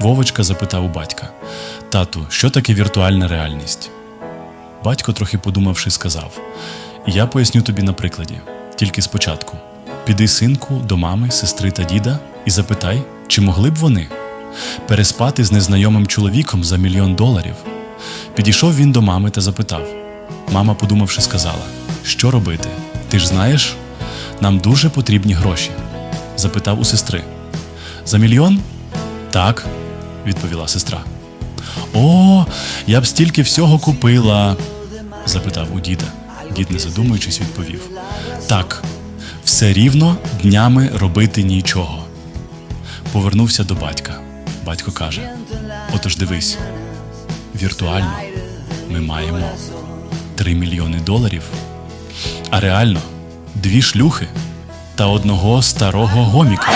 Вовочка запитав у батька: Тату, що таке віртуальна реальність? Батько, трохи подумавши, сказав: Я поясню тобі на прикладі. Тільки спочатку. Піди, синку, до мами, сестри та діда і запитай, чи могли б вони переспати з незнайомим чоловіком за мільйон доларів. Підійшов він до мами та запитав. Мама, подумавши, сказала: Що робити? Ти ж знаєш, нам дуже потрібні гроші. Запитав у сестри. За мільйон? Так, відповіла сестра. О, я б стільки всього купила, запитав у діда. Дід, не задумуючись, відповів: Так, все рівно днями робити нічого. Повернувся до батька. Батько каже: Отож дивись, віртуально ми маємо 3 мільйони доларів, а реально дві шлюхи та одного старого гоміка.